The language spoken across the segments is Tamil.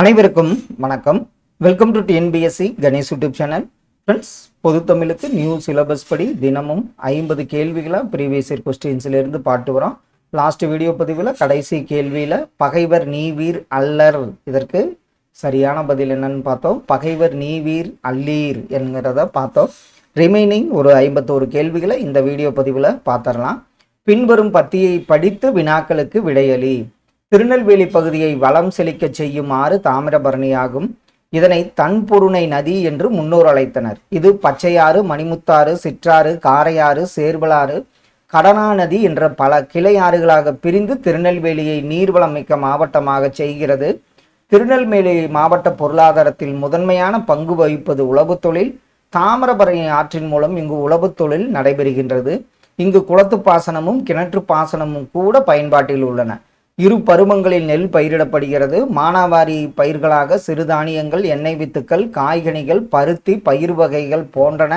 அனைவருக்கும் வணக்கம். Welcome to TNPSC Ganesh YouTube channel friends பொது தமிழுக்கு நியூ சிலபஸ் படி தினமும் ஐம்பது கேள்விகளாக ப்ரீவியஸ் இயர் கொஸ்டின்ஸ்லேருந்து பாட்டு வரோம். லாஸ்ட் வீடியோ பதிவில் கடைசி கேள்வியில் பகைவர் நீவீர் அல்லர் இதற்கு சரியான பதில் என்னன்னு பார்த்தோம். பகைவர் நீவீர் அல்லீர் என்கிறத பார்த்தோம். ரிமைனிங் ஒரு ஐம்பத்தோரு கேள்விகளை இந்த வீடியோ பதிவில் பார்த்துடலாம். பின்வரும் பத்தியை படித்து வினாக்களுக்கு விடையளி திருநெல்வேலி பகுதியை வளம் செழிக்கச் செய்யுமாறு தாமிரபரணியாகும். இதனை தன்பொருணை நதி என்று முன்னோர் அழைத்தனர். இது பச்சையாறு மணிமுத்தாறு சிற்றாறு காரையாறு சேர்வலாறு கடனா நதி என்ற பல கிளை ஆறுகளாக பிரிந்து திருநெல்வேலியை நீர்வளம் மிக்க மாவட்டமாக செய்கிறது. திருநெல்வேலி மாவட்ட பொருளாதாரத்தில் முதன்மையான பங்கு வகிப்பது உழவுத் தொழில். தாமிரபரணி ஆற்றின் மூலம் இங்கு உழவுத் தொழில் நடைபெறுகின்றது. இங்கு குளத்து பாசனமும் கிணற்று பாசனமும் கூட பயன்பாட்டில் உள்ளன. இரு பருவங்களில் நெல் பயிரிடப்படுகிறது. மானாவாரி பயிர்களாக சிறுதானியங்கள் எண்ணெய் வித்துக்கள் காய்கனிகள் பருத்தி பயிர் வகைகள் போன்றன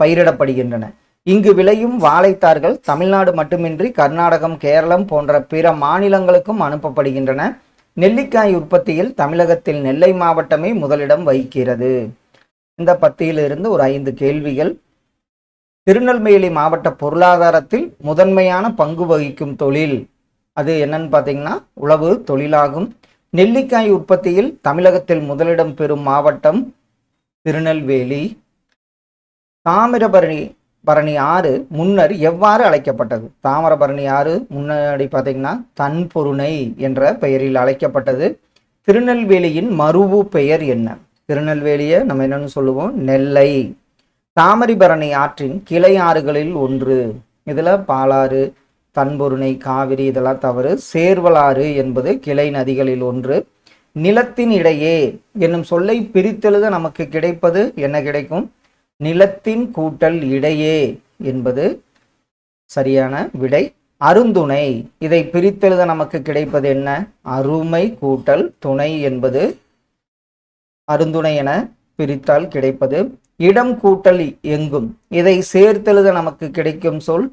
பயிரிடப்படுகின்றன. இங்கு விளையும் வாழைத்தார்கள் தமிழ்நாடு மட்டுமின்றி கர்நாடகம் கேரளம் போன்ற பிற மாநிலங்களுக்கும் அனுப்பப்படுகின்றன. நெல்லிக்காய் உற்பத்தியில் தமிழகத்தில் நெல்லை மாவட்டமே முதலிடம் வகிக்கிறது. இந்த பத்தியிலிருந்து ஒரு ஐந்து கேள்விகள். திருநெல்வேலி மாவட்ட பொருளாதாரத்தில் முதன்மையான பங்கு வகிக்கும் தொழில் அது என்னன்னு பார்த்தீங்கன்னா உழவு தொழிலாகும். நெல்லிக்காய் உற்பத்தியில் தமிழகத்தில் முதலிடம் பெறும் மாவட்டம் திருநெல்வேலி. தாமிரபரணி பரணி ஆறு முன்னர் எவ்வாறு அழைக்கப்பட்டது? தாமிரபரணி ஆறு முன்னாடி பார்த்தீங்கன்னா தன்பொருணை என்ற பெயரில் அழைக்கப்பட்டது. திருநெல்வேலியின் மருவு பெயர் என்ன? திருநெல்வேலியை நம்ம என்னன்னு சொல்லுவோம்? நெல்லை. தாமிரபரணி ஆற்றின் கிளை ஆறுகளில் ஒன்று. இதில் பாலாறு தன்பொருணை காவிரி இதெல்லாம் தவறு. சேர்வலாறு என்பது கிளை நதிகளில் ஒன்று. நிலத்தின் இடையே என்னும் சொல்லை பிரித்தெழுத நமக்கு கிடைப்பது என்ன கிடைக்கும்? நிலத்தின் கூட்டல் இடையே என்பது சரியான விடை. அருந்துணை இதை பிரித்தெழுத நமக்கு கிடைப்பது என்ன? அருமை கூட்டல் துணை என்பது அருந்துணை என பிரித்தால் கிடைப்பது. இடம் கூட்டல் எங்கும் இதை சேர்த்தெழுத நமக்கு கிடைக்கும் சொல்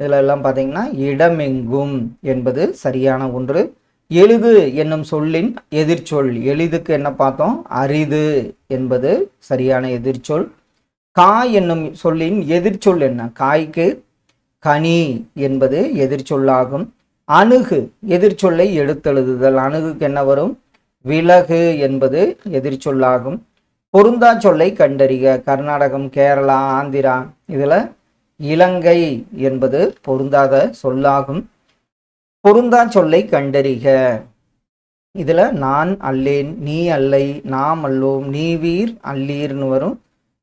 இதில் எல்லாம் பார்த்தீங்கன்னா இடமெங்கும் என்பது சரியான ஒன்று. எளிது என்னும் சொல்லின் எதிர்ச்சொல் எளிதுக்கு என்ன பார்த்தோம்? அரிது என்பது சரியான எதிர்ச்சொல். காய் என்னும் சொல்லின் எதிர்ச்சொல் என்ன? காய்க்கு கனி என்பது எதிர்ச்சொல்லாகும். அணுகு எதிர்ச்சொல்லை எடுத்தெழுதுதல். அணுகுக்கு என்ன வரும்? விலகு என்பது எதிர்ச்சொல்லாகும். பொருந்தா சொல்லை கண்டறிக. கர்நாடகம் கேரளா ஆந்திரா இதில் இலங்கை என்பது பொருந்தாத சொல்லாகும். பொருந்தா சொல்லை கண்டறிக. இதில் நான் அல்லேன் நீ அல்லை நாம் அல்லோம் நீ வீர் அல்லீர்னு வரும்.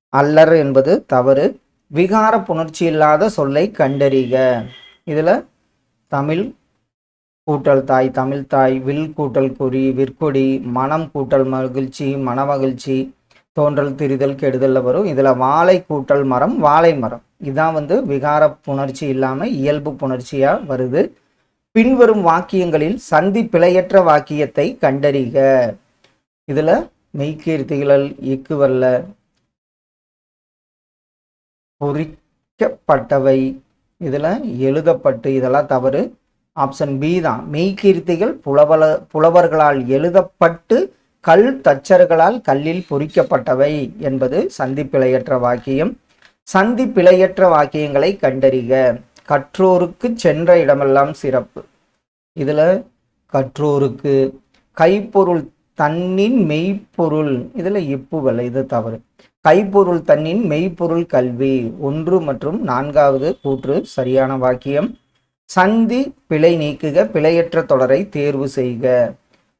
அல்லர் என்பது தவறு. விகார புணர்ச்சி இல்லாத சொல்லை கண்டறிக. இதில் தமிழ் கூட்டல் தாய் தமிழ் தாய் வில் கூட்டல் குறி விற்கொடி மனம் கூட்டல் மகிழ்ச்சி மனமகிழ்ச்சி தோன்றல் திரிதல் கெடுதலில் வரும். இதில் வாழை கூட்டல் மரம் வாழை மரம். இதான் வந்து விகார புணர்ச்சி இல்லாமல் இயல்பு புணர்ச்சியாக வருது. பின்வரும் வாக்கியங்களில் சந்தி பிழையற்ற வாக்கியத்தை கண்டறிக. இதில் மெய்கீர்த்திகளல் இக்குவல்ல பொறிக்கப்பட்டவை. இதில் எழுதப்பட்டு இதெல்லாம் தவறு. ஆப்ஷன் பி தான். மெய்கீர்த்திகள் புலவல புலவர்களால் எழுதப்பட்டு கல் தச்சர்களால் கல்லில் பொறிக்கப்பட்டவை என்பது சந்தி பிழையற்ற வாக்கியம். சந்தி பிழையற்ற வாக்கியங்களை கண்டறிக. கற்றோருக்கு சென்ற இடமெல்லாம் சிறப்பு. இதில் கற்றோருக்கு கைப்பொருள் தன்னின் மெய்ப்பொருள். இதில் இப்புவல்ல இது தவறு. கைப்பொருள் தன்னின் மெய்ப்பொருள் கல்வி. ஒன்று மற்றும் நான்காவது கூற்று சரியான வாக்கியம். சந்தி பிழை நீக்குக பிழையற்ற தொடரை தேர்வு செய்க.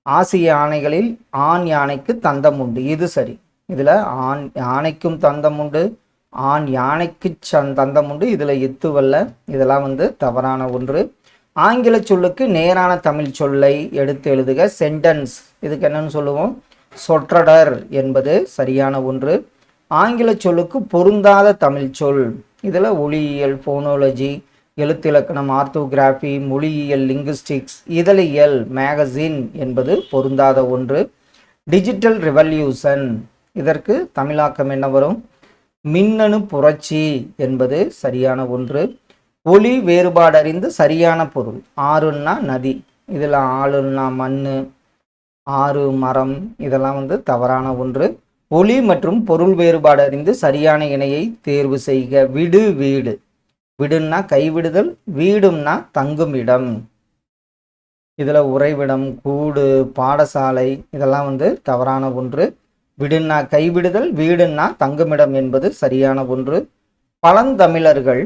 ஆசிய யானைகளில் ஆண் யானைக்கு தந்தம் உண்டு. இது சரி. இதில் ஆண் யானைக்கும் தந்தம் உண்டு. ஆண் யானைக்கு சந் தந்தம் உண்டு. இதில் எத்துவல்ல இதெல்லாம் வந்து தவறான ஒன்று. ஆங்கில சொல்லுக்கு நேரான தமிழ் சொல்லை எடுத்து எழுதுக. சென்டென்ஸ். இதுக்கு என்னன்னு சொல்லுவோம்? சொற்றடர் என்பது சரியான ஒன்று. ஆங்கில சொல்லுக்கு பொருந்தாத தமிழ் சொல். இதில் ஒளியியல் ஃபோனோலஜி எழுத்திலக்கணம் ஆர்த்தோகிராஃபி மொழியியல் லிங்குஸ்டிக்ஸ் இதழியல் மேகசின் என்பது பொருந்தாத ஒன்று. டிஜிட்டல் ரெவல்யூஷன் இதற்கு தமிழாக்கம் என்ன வரும்? மின்னணு புரட்சி என்பது சரியான ஒன்று. ஒளி வேறுபாடறிந்து சரியான பொருள். ஆறுன்னா நதி இதில் ஆளுன்னா மண் ஆறு மரம் இதெல்லாம் வந்து தவறான ஒன்று. ஒளி மற்றும் பொருள் வேறுபாடு அறிந்து சரியான இணையை தேர்வு செய்க. விடு வீடு. விடுன்னா கைவிடுதல் வீடும்னா தங்கும் இடம். இதில் உறைவிடம் கூடு பாடசாலை இதெல்லாம் வந்து தவறான ஒன்று. விடுன்னா கைவிடுதல் வீடுன்னா தங்குமிடம் என்பது சரியான ஒன்று. பழந்தமிழர்கள்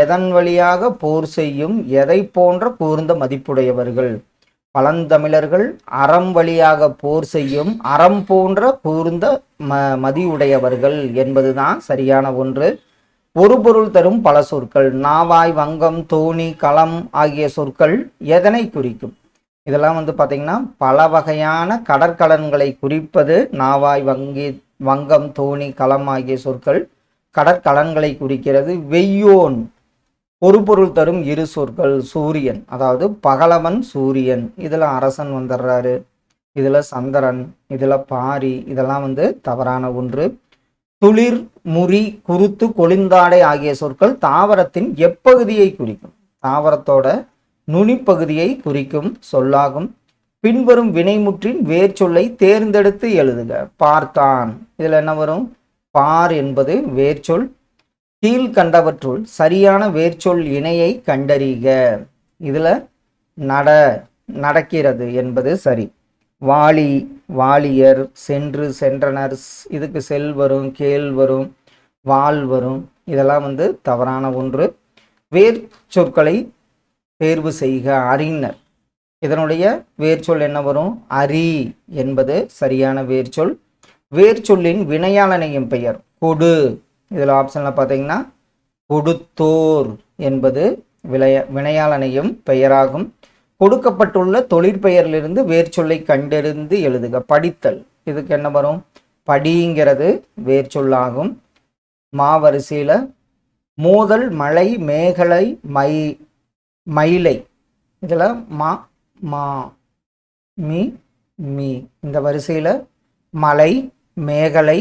எதன் வழியாக போர் செய்யும் எதை போன்ற கூர்ந்த மதிப்புடையவர்கள். பழந்தமிழர்கள் அறம் வழியாக போர் செய்யும் அறம் போன்ற கூர்ந்த ம மதியுடையவர்கள் என்பதுதான் சரியான ஒன்று. ஒரு பொருள் தரும் பல சொற்கள். நாவாய் வங்கம் தோணி களம் ஆகிய சொற்கள் எதனை குறிக்கும்? இதெல்லாம் வந்து பார்த்திங்கன்னா பல வகையான கடற்கலன்களை குறிப்பது நாவாய் வங்கி வங்கம் தோணி களம் ஆகிய சொற்கள் கடற்கலன்களை குறிக்கிறது. வெய்யோன் ஒரு பொருள் தரும் இரு சொற்கள் சூரியன் அதாவது பகலவன் சூரியன். இதில் அரசன் வந்துடுறாரு. இதில் சந்திரன் இதில் பாரி இதெல்லாம் வந்து தவறான ஒன்று. துளிர் முறி குருத்து கொளிந்தாடை ஆகிய சொற்கள் தாவரத்தின் எப்பகுதியை குறிக்கும். தாவரத்தோட நுனிப்பகுதியை குறிக்கும் சொல்லாகும். பின்வரும் வினைமுற்றின் வேர் சொல்லை தேர்ந்தெடுத்து எழுதுக. பார்த்தான். இதில் என்ன வரும்? பார் என்பது வேர்ச்சொல். கீழ்கண்டவற்றுள் சரியான வேர்ச்சொல் இணையை கண்டறிக. இதில் நட நடக்கிறது என்பது சரி. வாலி வாலியர் சென்று சென்றனர் இதுக்கு செல் வரும் கேள் வரும் வாள் வரும். இதெல்லாம் வந்து தவறான ஒன்று. வேர் சொற்களை தேர்வு செய்க அறிஞர். இதனுடைய வேர்ச்சொல் என்ன வரும்? அரி என்பது சரியான வேர்ச்சொல் வேர்ச்சொல்லின் வினையாளனையும் பெயர். கொடு. இதில் ஆப்ஷனில் பார்த்தீங்கன்னா கொடுத்தோர் என்பது விளைய வினையாளனையும் பெயராகும். கொடுக்கப்பட்டுள்ள தொழிற்பெயரிலிருந்து வேர்ச்சொல்லை கண்டறிந்து எழுதுக. படித்தல். இதுக்கு என்ன வரும்? படிங்கிறது வேர்ச்சொல்லாகும் மாவரிசையில் மோதல் மலை மேகலை மை மயிலை. இதில் மா மா மீ மீ. இந்த வரிசையில் மலை மேகலை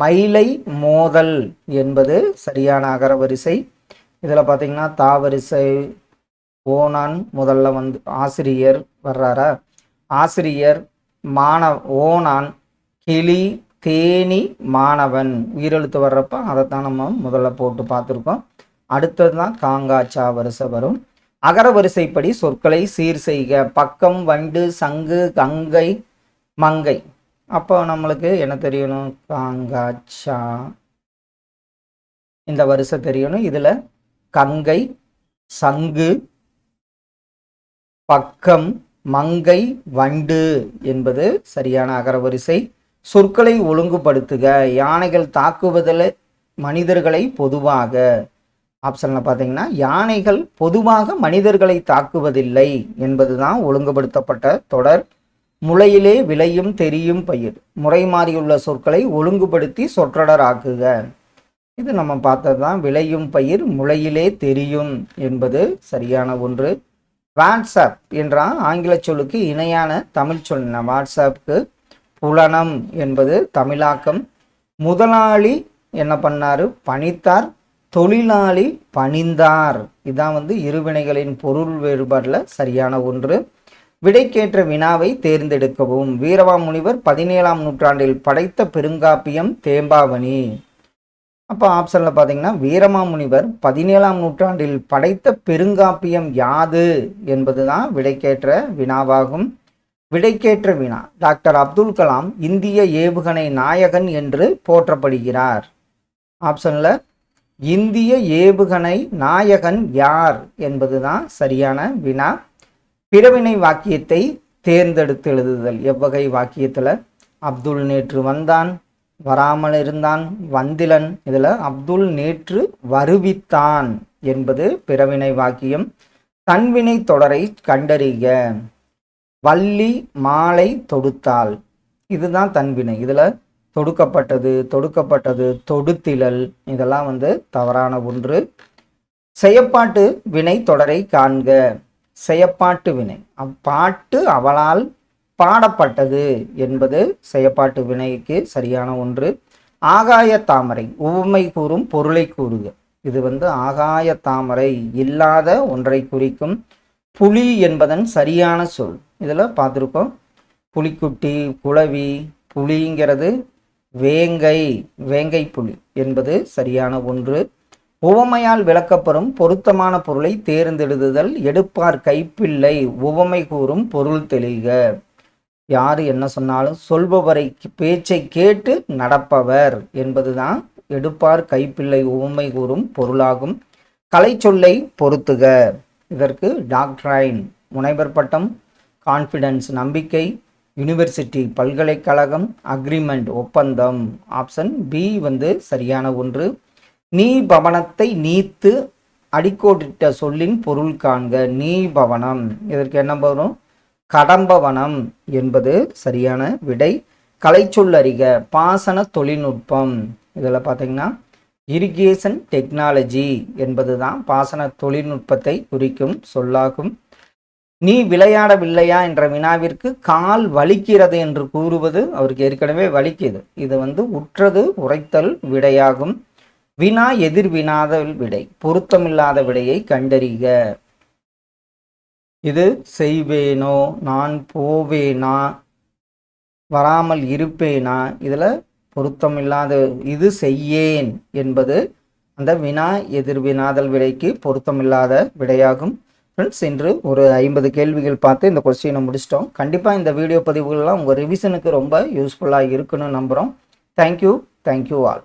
மயிலை மோதல் என்பது சரியான அகர வரிசை. இதில் பார்த்தீங்கன்னா தாவரிசை ஓனான் முதல்ல வந்து ஆசிரியர் வர்றாரா? ஆசிரியர் மாணவ ஓனான் கிளி தேனி மாணவன் உயிரெழுத்து வர்றப்ப அதைத்தான் நம்ம முதல்ல போட்டு பார்த்துருக்கோம். அடுத்தது தான் காங்காச்சா வரிசை வரும். அகர வரிசைப்படி சொற்களை சீர் செய்க. பக்கம் வண்டு சங்கு கங்கை மங்கை. அப்போ நம்மளுக்கு என்ன தெரியணும்? காங்காச்சா. இந்த வரிசை தெரியணும். இதில் கங்கை சங்கு பக்கம் மங்கை வண்டு என்பது சரியான அகரவரிசை. சொற்களை ஒழுங்குபடுத்துக. யானைகள் தாக்குவதில் மனிதர்களை பொதுவாக. ஆப்ஷனில் பார்த்தீங்கன்னா யானைகள் பொதுவாக மனிதர்களை தாக்குவதில்லை என்பதுதான் ஒழுங்குபடுத்தப்பட்ட தொடர். முளையிலே விளையும் தெரியும் பயிர். முறை மாறியுள்ள சொற்களை ஒழுங்குபடுத்தி சொற்றொடர் ஆக்குக இது நம்ம பார்த்தது தான் விளையும் பயிர் முளையிலே தெரியும் என்பது சரியான ஒன்று. வாட்ஸ்அப் என்ற ஆங்கில சொல்லுக்கு இணையான தமிழ் சொல். என்ன வாட்ஸ்அப்புக்கு புலனம் என்பது தமிழாக்கம். முதலாளி என்ன பண்ணாரு? பணித்தார். தொழிலாளி பணிந்தார். இதான் வந்து இருவினைகளின் பொருள் வேறுபாடில் சரியான ஒன்று. விடைக்கேற்ற வினாவை தேர்ந்தெடுக்கவும். வீரவா முனிவர் பதினேழாம் நூற்றாண்டில் படைத்த பெருங்காப்பியம் தேம்பாவணி. அப்போ ஆப்ஷனில் பார்த்தீங்கன்னா வீரமாமுனிவர் பதினேழாம் நூற்றாண்டில் படைத்த பெருங்காப்பியம் யாது என்பது தான் விடைக்கேற்ற வினாவாகும். விடைக்கேற்ற வினா டாக்டர் அப்துல் கலாம் இந்திய ஏவுகணை நாயகன் என்று போற்றப்படுகிறார். ஆப்ஷனில் இந்திய ஏவுகணை நாயகன் யார் என்பதுதான் சரியான வினா. பிறவினை வாக்கியத்தை தேர்ந்தெடுத்து எழுதுதல் எவ்வகை வாக்கியத்தில்? அப்துல் நேற்று வந்தான். வராமல் இருந்தான் வந்திலன். இதில் அப்துல் நேற்று வருவித்தான் என்பது பிறவினை வாக்கியம். தன்வினை தொடரை கண்டறிக. வள்ளி மாலை தொடுத்தாள். இதுதான் தன்வினை. இதில் தொடுக்கப்பட்டது தொடுக்கப்பட்டது தொடுத்திலல். இதெல்லாம் வந்து தவறான ஒன்று. செயப்பாட்டு வினை தொடரை காண்க. செயப்பாட்டு வினை. அப்பாட்டு அவளால் பாடப்பட்டது என்பது செயப்பாட்டு வினைக்கு சரியான ஒன்று. ஆகாய தாமரை உவமை கூறும் பொருளை கூறுக. இது வந்து ஆகாய தாமரை இல்லாத ஒன்றை குறிக்கும் புலி என்பதன் சரியான சொல். இதில் பார்த்துருக்கோம். புலிக்குட்டி குளவி புலிங்கிறது வேங்கை வேங்கை புலி என்பது சரியான ஒன்று. உவமையால் விளக்கப்பெறும் பொருத்தமான பொருளை தேர்ந்தெழுதுதல் எடுப்பார் கைப்பிள்ளை உவமை கூறும் பொருள் தெளிக. யார் என்ன சொன்னாலும் சொல்பவரை பேச்சை கேட்டு நடப்பவர் என்பதுதான் எடுப்பார் கைப்பிள்ளை உவமை கூறும் பொருளாகும். கலை சொல்லை பொருத்துக இதற்கு டாக்டரைன் முனைவர் பட்டம் கான்ஃபிடன்ஸ் நம்பிக்கை யூனிவர்சிட்டி பல்கலைக்கழகம் அக்ரிமெண்ட் ஒப்பந்தம். ஆப்ஷன் பி வந்து சரியான ஒன்று. நீ பவனத்தை நீத்து அடிக்கோடிட்ட சொல்லின் பொருள் காண்க. நீ பவனம். இதற்கு என்ன வரும்? கடம்பவனம் என்பது சரியான விடை. கலைச்சொல்லறிக பாசன தொழில்நுட்பம். இதில் பார்த்தீங்கன்னா இரிகேஷன் டெக்னாலஜி என்பது தான் பாசன தொழில்நுட்பத்தை குறிக்கும் சொல்லாகும். நீ விளையாடவில்லையா என்ற வினாவிற்கு கால் வலிக்கிறது என்று கூறுவது அவருக்கு ஏற்கனவே வலிக்குது. இது வந்து உற்றது உரைத்தல் விடையாகும். வினா எதிர்வினாத விடை பொருத்தமில்லாத விடையை கண்டறிக. இது செய்வேனோ? நான் போவேனா? வராமல் இருப்பேனா? இதில் பொருத்தம் இல்லாத இது செய்யேன் என்பது அந்த வினா எதிர்வினாதல் விடைக்கு பொருத்தமில்லாத விடையாகும். ஃப்ரெண்ட்ஸ் இன்று ஒரு ஐம்பது கேள்விகள் பார்த்து இந்த கொஸ்டினை முடிச்சிட்டோம். கண்டிப்பாக இந்த வீடியோ பதிவுகள்லாம் உங்கள் ரிவிஷனுக்கு ரொம்ப யூஸ்ஃபுல்லாக இருக்குன்னு நம்புகிறோம் தேங்க்யூ தேங்க்யூ ஆல்